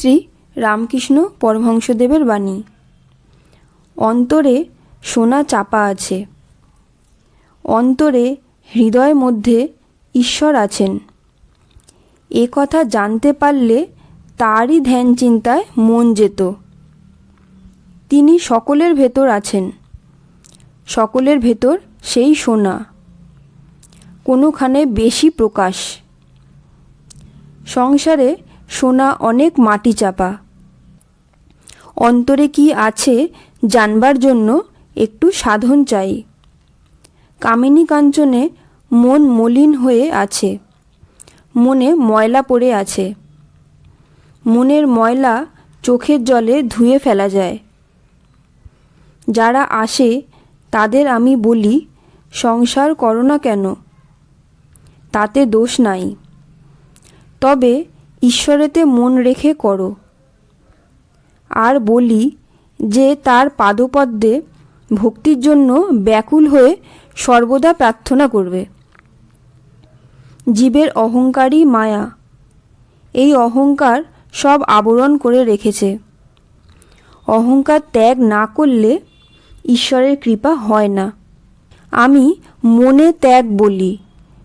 শ্রী রামকৃষ্ণ পরমহংসদেবের বাণী। অন্তরে সোনা চাপা আছে। অন্তরে হৃদয় মধ্যে ঈশ্বর আছেন। এ কথা জানতে পারলে তারই ধ্যান চিন্তায় মন যেত। তিনি সকলের ভেতর আছেন। সকলের ভেতর সেই সোনা। কোনোখানে বেশি প্রকাশ। সংসারে সোনা অনেক মাটি চাপা। অন্তরে কি আছে জানবার জন্য একটু সাধন চাই। কামিনী কাঞ্চনে মন মলিন হয়ে আছে। মনে ময়লা পড়ে আছে। মনের ময়লা চোখের জলে ধুয়ে ফেলা যায়। যারা আসে, তাদের আমি বলি, সংসার করো না কেন? তাতে দোষ নাই। তবে ঈশ্বরেতে মন রেখে করো। আর বলি যে তার পাদপদ্মে ভক্তির জন্য ব্যাকুল হয়ে সর্বদা প্রার্থনা করবে। জীবের অহংকারই মায়া। এই অহংকার সব আবরণ করে রেখেছে। অহংকার ত্যাগ না করলে ঈশ্বরের কৃপা হয় না। আমি মনে ত্যাগ বলি,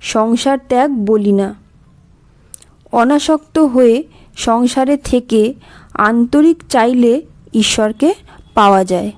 সংসার ত্যাগ বলি না। অনাসক্ত হয়ে সংসারে থেকে আন্তরিক চাইলে ঈশ্বরকে পাওয়া যায়।